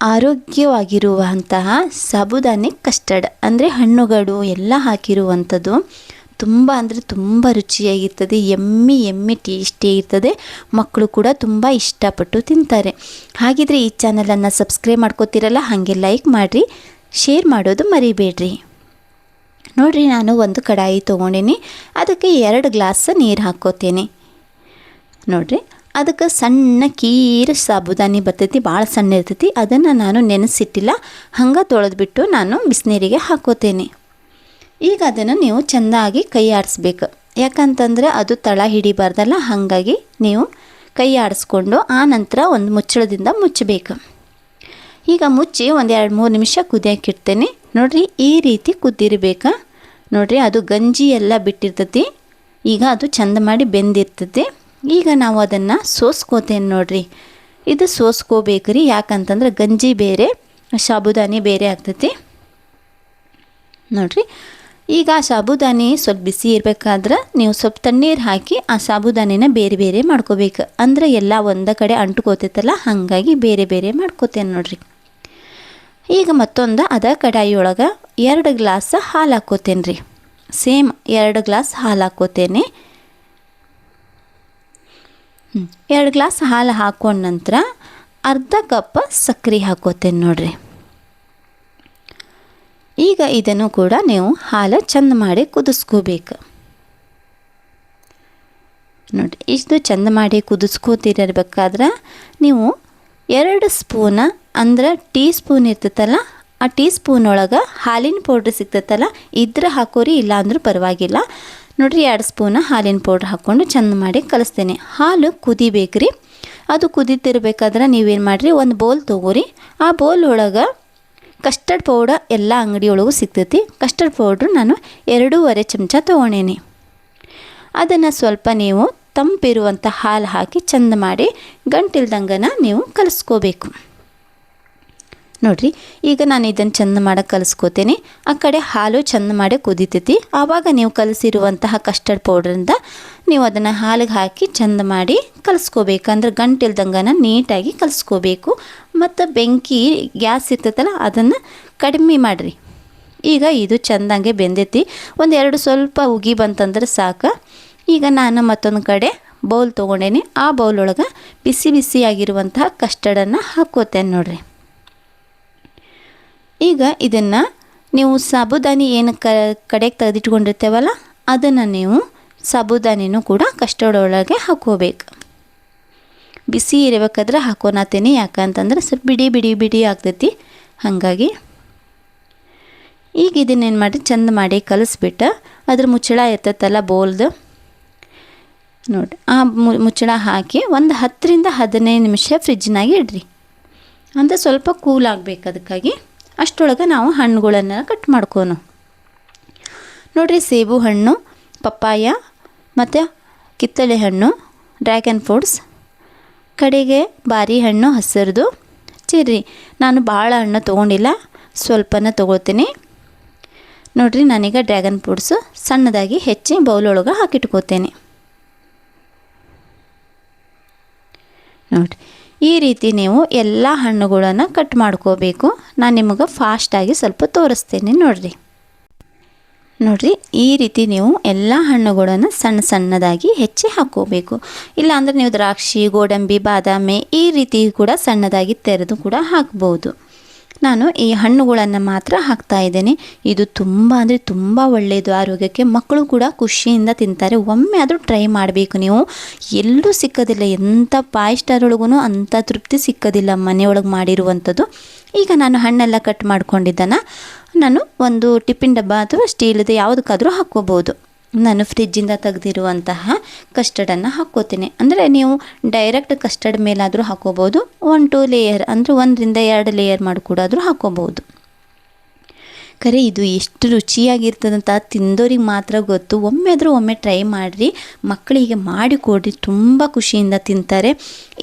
ಆರೋಗ್ಯವಾಗಿರುವಂತಹ ಸಾಬುದಾನಿ custard, ಅಂದರೆ ಹಣ್ಣುಗಳು ಎಲ್ಲ ಹಾಕಿರುವಂಥದ್ದು. ತುಂಬ ಅಂದರೆ ತುಂಬ ರುಚಿಯಾಗಿರ್ತದೆ, ಎಮ್ಮಿ ಎಮ್ಮಿ ಇರ್ತದೆ. ಮಕ್ಕಳು ಕೂಡ ತುಂಬ ಇಷ್ಟಪಟ್ಟು ತಿಂತಾರೆ. ಹಾಗಿದ್ರೆ ಈ ಚಾನಲನ್ನು ಸಬ್ಸ್ಕ್ರೈಬ್ ಮಾಡ್ಕೋತಿರಲ್ಲ, ಹಾಗೆ ಲೈಕ್ ಮಾಡಿರಿ, ಶೇರ್ ಮಾಡೋದು ಮರಿಬೇಡ್ರಿ. ನೋಡಿರಿ, ನಾನು ಒಂದು ಕಡಾಯಿ ತೊಗೊಂಡಿನಿ, ಅದಕ್ಕೆ ಎರಡು ಗ್ಲಾಸ್ ನೀರು ಹಾಕ್ಕೋತೀನಿ ನೋಡಿರಿ ಅದಕ್ಕೆ ಸಣ್ಣ ಕೀರ ಸಾಬುದಾನಿ ಬರ್ತೈತಿ, ಭಾಳ ಸಣ್ಣ ಇರ್ತೈತಿ. ಅದನ್ನು ನಾನು ನೆನೆಸಿಟ್ಟಿಲ್ಲ. ಹಂಗೆ ತೊಳೆದ್ಬಿಟ್ಟು ನಾನು ಬಿಸಿನೀರಿಗೆ ಹಾಕೋತೇನೆ. ಈಗ ಅದನ್ನು ನೀವು ಚೆಂದಾಗಿ ಕೈ ಆಡಿಸ್ಬೇಕು. ಯಾಕಂತಂದರೆ ಅದು ತಳ ಹಿಡಿಬಾರ್ದಲ್ಲ, ಹಾಗಾಗಿ ನೀವು ಕೈ ಆಡಿಸ್ಕೊಂಡು ಆ ನಂತರ ಒಂದು ಮುಚ್ಚಳದಿಂದ ಮುಚ್ಚಬೇಕು. ಈಗ ಮುಚ್ಚಿ ಒಂದು ಎರಡು ಮೂರು ನಿಮಿಷ ಕುದಿಯಾಕಿಡ್ತೇನೆ. ನೋಡಿರಿ, ಈ ರೀತಿ ಕುದ್ದಿರ್ಬೇಕಾ ನೋಡಿರಿ, ಅದು ಗಂಜಿ ಎಲ್ಲ ಬಿಟ್ಟಿರ್ತೈತಿ. ಈಗ ಅದು ಚಂದ ಮಾಡಿ ಬೆಂದಿರ್ತೈತಿ. ಈಗ ನಾವು ಅದನ್ನು ಸೋಸ್ಕೋತೇನೆ ನೋಡ್ರಿ. ಇದು ಸೋಸ್ಕೋಬೇಕು ರೀ ಯಾಕಂತಂದ್ರೆ ಗಂಜಿ ಬೇರೆ, ಸಾಬುದಾನಿ ಬೇರೆ ಆಗ್ತೈತಿ. ನೋಡ್ರಿ, ಈಗ ಆ ಸಾಬುದಾನಿ ಸ್ವಲ್ಪ ಬಿಸಿ ಇರಬೇಕಾದ್ರೆ ನೀವು ಸ್ವಲ್ಪ ತಣ್ಣೀರು ಹಾಕಿ ಆ ಸಾಬುದಾನಿನ ಬೇರೆ ಬೇರೆ ಮಾಡ್ಕೋಬೇಕು. ಅಂದ್ರೆ ಎಲ್ಲ ಒಂದೇ ಕಡೆ ಅಂಟ್ಕೋತೈತಲ್ಲ, ಹಾಗಾಗಿ ಬೇರೆ ಬೇರೆ ಮಾಡ್ಕೋತೇನೆ ನೋಡ್ರಿ. ಈಗ ಮತ್ತೊಂದು ಅದ ಕಡಾಯಿ ಎರಡು ಗ್ಲಾಸ್ ಹಾಲು ಹಾಕ್ಕೋತೇನೆ ರೀ ಸೇಮ್ ಎರಡು ಗ್ಲಾಸ್ ಹಾಲು ಹಾಕ್ಕೋತೇನೆ. ಎರಡು ಗ್ಲಾಸ್ ಹಾಲು ಹಾಕೊಂಡ ನಂತರ ಅರ್ಧ ಕಪ್ ಸಕ್ಕರೆ ಹಾಕೋತೇನೆ ನೋಡಿರಿ. ಈಗ ಇದನ್ನು ಕೂಡ ನೀವು ಹಾಲು ಚಂದ ಮಾಡಿ ಕುದಿಸ್ಕೋಬೇಕು. ನೋಡಿ ಇಷ್ಟು ಚಂದ ಮಾಡಿ ಕುದಿಸ್ಕೋತಿರಬೇಕಾದ್ರೆ ನೀವು ಎರಡು ಸ್ಪೂನ ಅಂದ್ರೆ ಟೀ ಸ್ಪೂನ್ ಇರ್ತೈತಲ್ಲ, ಆ ಟೀ ಸ್ಪೂನ್ ಒಳಗೆ ಹಾಲಿನ ಪೌಡ್ರ್ ಸಿಗ್ತೈತಲ್ಲ, ಇದ್ರೆ ಹಾಕೋರಿ ಇಲ್ಲ ಅಂದ್ರೂ ಪರವಾಗಿಲ್ಲ. ನೋಡಿರಿ ಎರಡು ಸ್ಪೂನ ಹಾಲಿನ ಪೌಡ್ರ್ ಹಾಕ್ಕೊಂಡು ಚೆಂದ ಮಾಡಿ ಕಲಿಸ್ತೇನೆ. ಹಾಲು ಕುದಿಬೇಕ್ರಿ. ಅದು ಕುದಿತಿರ್ಬೇಕಾದ್ರೆ ನೀವೇನು ಮಾಡಿರಿ, ಒಂದು ಬೌಲ್ ತೊಗೋರಿ. ಆ ಬೌಲ್ ಒಳಗೆ ಕಸ್ಟರ್ಡ್ ಪೌಡರ್ ಎಲ್ಲ ಅಂಗಡಿಯೊಳಗೂ ಸಿಗ್ತೈತಿ. ಕಸ್ಟರ್ಡ್ ಪೌಡ್ರ್ ನಾನು ಎರಡೂವರೆ ಚಮಚ ತೊಗೊಂಡೇನಿ. ಅದನ್ನು ಸ್ವಲ್ಪ ನೀವು ತಂಪಿರುವಂಥ ಹಾಲು ಹಾಕಿ ಚೆಂದ ಮಾಡಿ ಗಂಟಿಲ್ದಂಗನ ನೀವು ಕಲಿಸ್ಕೋಬೇಕು. ನೋಡಿರಿ, ಈಗ ನಾನು ಇದನ್ನು ಚಂದ ಮಾಡಕ್ಕೆ ಕಲಿಸ್ಕೋತೇನೆ. ಆ ಕಡೆ ಹಾಲು ಚಂದ ಮಾಡಿ ಕುದೀತೈತಿ. ಆವಾಗ ನೀವು ಕಲಸಿರುವಂತಹ ಕಸ್ಟರ್ಡ್ ಪೌಡ್ರಿಂದ ನೀವು ಅದನ್ನು ಹಾಲಿಗೆ ಹಾಕಿ ಚಂದ ಮಾಡಿ ಕಲಿಸ್ಕೋಬೇಕು. ಅಂದ್ರೆ ಗಂಟಿಲ್ದಂಗನ ನೀಟಾಗಿ ಕಲಿಸ್ಕೋಬೇಕು. ಮತ್ತು ಬೆಂಕಿ, ಗ್ಯಾಸ್ ಇರ್ತೈತಲ್ಲ, ಅದನ್ನು ಕಡಿಮೆ ಮಾಡಿರಿ. ಈಗ ಇದು ಚೆಂದಂಗೆ ಬೆಂದೈತಿ. ಒಂದು ಎರಡು ಸ್ವಲ್ಪ ಉಗಿ ಬಂತಂದ್ರೆ ಸಾಕು. ಈಗ ನಾನು ಮತ್ತೊಂದು ಕಡೆ ಬೌಲ್ ತೊಗೊಂಡೇನಿ. ಆ ಬೌಲ್ ಒಳಗೆ ಬಿಸಿ ಬಿಸಿಯಾಗಿರುವಂತಹ ಕಸ್ಟರ್ಡನ್ನು ಹಾಕೋತೇನೆ ನೋಡಿರಿ. ಈಗ ಇದನ್ನು ನೀವು ಸಾಬುದಾನಿ ಏನು ಕ, ಕಡೆಗೆ ತೆಗೆದಿಟ್ಕೊಂಡಿರ್ತೇವಲ್ಲ, ಅದನ್ನು ನೀವು ಸಾಬುದಾನಿನೂ ಕೂಡ ಕಸ್ಟರ್ಡ್ ಒಳಗೆ ಹಾಕೋಬೇಕು ಬಿಸಿ ಇರಬೇಕಾದ್ರೆ ಹಾಕೋನಾತೇನೆ ಯಾಕಂತಂದ್ರೆ ಸ್ವಲ್ಪ ಬಿಡಿ ಬಿಡಿ ಬಿಡಿ ಆಗ್ತೈತಿ. ಹಾಗಾಗಿ ಈಗ ಇದನ್ನೇನು ಮಾಡಿ, ಚಂದ ಮಾಡಿ ಕಲಿಸ್ಬಿಟ್ಟು, ಅದ್ರ ಮುಚ್ಚಳ ಇರ್ತೈತಲ್ಲ ಬೋಲ್ದು. ನೋಡಿ, ಆ ಮುಚ್ಚಳ ಹಾಕಿ ಒಂದು ಹತ್ತರಿಂದ ಹದಿನೈದು ನಿಮಿಷ ಫ್ರಿಜ್ನಾಗೆ ಇಡ್ರಿ. ಅಂದರೆ ಸ್ವಲ್ಪ ಕೂಲ್ ಆಗಬೇಕು ಅದಕ್ಕಾಗಿ. ಅಷ್ಟರೊಳಗೆ ನಾವು ಹಣ್ಣುಗಳನ್ನು ಕಟ್ ಮಾಡ್ಕೋನು. ನೋಡಿರಿ ಸೇಬು ಹಣ್ಣು, ಪಪ್ಪಾಯ ಮತ್ತು ಕಿತ್ತಳೆ ಹಣ್ಣು, ಡ್ರ್ಯಾಗನ್ ಫ್ರೂಟ್ಸ್. ಕಡೆಗೆ ಬಾರಿ ಹಣ್ಣು ಹಸಿರ್ದು. ಚಿರ್ರಿ, ನಾನು ಭಾಳ ಹಣ್ಣು ತೊಗೊಂಡಿಲ್ಲ, ಸ್ವಲ್ಪನ ತೊಗೊಳ್ತೀನಿ ನೋಡಿರಿ ನಾನೀಗ ಡ್ರ್ಯಾಗನ್ ಫ್ರೂಟ್ಸು ಸಣ್ಣದಾಗಿ ಹೆಚ್ಚಿ ಬೌಲೊಳಗೆ ಹಾಕಿಟ್ಕೋತೇನೆ. ನೋಡಿರಿ ಈ ರೀತಿ ನೀವು ಎಲ್ಲ ಹಣ್ಣುಗಳನ್ನು ಕಟ್ ಮಾಡ್ಕೋಬೇಕು. ನಾನು ನಿಮಗೆ ಫಾಸ್ಟಾಗಿ ಸ್ವಲ್ಪ ತೋರಿಸ್ತೇನೆ ನೋಡಿರಿ. ನೋಡಿರಿ, ಈ ರೀತಿ ನೀವು ಎಲ್ಲ ಹಣ್ಣುಗಳನ್ನು ಸಣ್ಣ ಸಣ್ಣದಾಗಿ ಹೆಚ್ಚಿ ಹಾಕೋಬೇಕು. ಇಲ್ಲಾಂದರೆ ನೀವು ದ್ರಾಕ್ಷಿ, ಗೋಡಂಬಿ, ಬಾದಾಮಿ ಈ ರೀತಿ ಕೂಡ ಸಣ್ಣದಾಗಿ ತೆರೆದು ಕೂಡ ಹಾಕ್ಬೋದು. ನಾನು ಈ ಹಣ್ಣುಗಳನ್ನು ಮಾತ್ರ ಹಾಕ್ತಾ ಇದ್ದೇನೆ. ಇದು ತುಂಬ ಅಂದರೆ ತುಂಬ ಒಳ್ಳೆಯದು ಆರೋಗ್ಯಕ್ಕೆ ಮಕ್ಕಳು ಕೂಡ ಖುಷಿಯಿಂದ ತಿಂತಾರೆ. ಒಮ್ಮೆ ಆದರೂ ಟ್ರೈ ಮಾಡಬೇಕು ನೀವು. ಎಲ್ಲೂ ಸಿಕ್ಕೋದಿಲ್ಲ. ಎಂಥ ಫೈವ್ ಸ್ಟಾರೊಳಗೂ ಅಂಥ ತೃಪ್ತಿ ಸಿಕ್ಕೋದಿಲ್ಲ ಮನೆಯೊಳಗೆ ಮಾಡಿರುವಂಥದ್ದು. ಈಗ ನಾನು ಹಣ್ಣೆಲ್ಲ ಕಟ್ ಮಾಡ್ಕೊಂಡಿದ್ದಾನ. ನಾನು ಒಂದು ಟಿಫಿನ್ ಡಬ್ಬ ಅಥವಾ ಸ್ಟೀಲ್ದು ಯಾವುದಕ್ಕಾದರೂ ಹಾಕ್ಕೋಬೋದು. ನಾನು ಫ್ರಿಜ್ಜಿಂದ ತೆಗೆದಿರುವಂತಹ ಕಸ್ಟರ್ಡನ್ನು ಹಾಕ್ಕೋತೀನಿ. ಅಂದರೆ ನೀವು ಡೈರೆಕ್ಟ್ ಕಸ್ಟರ್ಡ್ ಮೇಲಾದರೂ ಹಾಕೋಬೋದು ಒನ್ ಟು ಲೇಯರ್ ಅಂದರೆ ಒಂದರಿಂದ ಎರಡು ಲೇಯರ್ ಮಾಡಿ ಕೂಡ ಆದರೂ ಹಾಕೋಬೋದು ಖರೆ, ಇದು ಎಷ್ಟು ರುಚಿಯಾಗಿರ್ತದಂತ ತಿಂದೋರಿಗೆ ಮಾತ್ರ ಗೊತ್ತು. ಒಮ್ಮೆ ಆದರೂ ಒಮ್ಮೆ ಟ್ರೈ ಮಾಡಿರಿ. ಮಕ್ಕಳಿಗೆ ಮಾಡಿಕೊಡ್ರಿ ತುಂಬ ಖುಷಿಯಿಂದ ತಿಂತಾರೆ.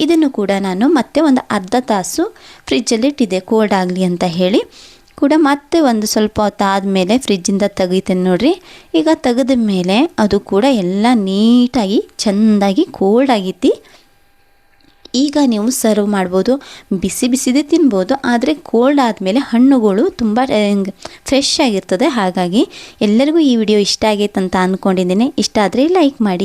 ಇದನ್ನು ಕೂಡ ನಾನು ಮತ್ತೆ ಒಂದು ಅರ್ಧ ತಾಸು ಫ್ರಿಜ್ಜಲ್ಲಿ ಇಟ್ಟಿದೆ ಕೋಲ್ಡ್ ಆಗಲಿ ಅಂತ ಹೇಳಿ. ಕೂಡ ಮತ್ತೆ ಒಂದು ಸ್ವಲ್ಪ ಹೊತ್ತು ಆದಮೇಲೆ ಫ್ರಿಜ್ಜಿಂದ ತೆಗಿತೇನೆ ನೋಡ್ರಿ. ಈಗ ತೆಗೆದ ಮೇಲೆ ಅದು ಕೂಡ ಎಲ್ಲ ನೀಟಾಗಿ, ಚೆಂದಾಗಿ ಕೋಲ್ಡ್ ಆಗೈತಿ. ಈಗ ನೀವು ಸರ್ವ್ ಮಾಡ್ಬೋದು. ಬಿಸಿ ಬಿಸಿದೇ ತಿನ್ಬೋದು. ಆದರೆ ಕೋಲ್ಡ್ ಆದಮೇಲೆ ಹಣ್ಣುಗಳು ತುಂಬ ಫ್ರೆಶ್ ಆಗಿರ್ತದೆ. ಹಾಗಾಗಿ ಎಲ್ಲರಿಗೂ ಈ ವಿಡಿಯೋ ಇಷ್ಟ ಆಗೈತೆ ಅಂತ ಅಂದ್ಕೊಂಡಿದ್ದೀನಿ ಇಷ್ಟ ಆದರೆ ಲೈಕ್ ಮಾಡಿ.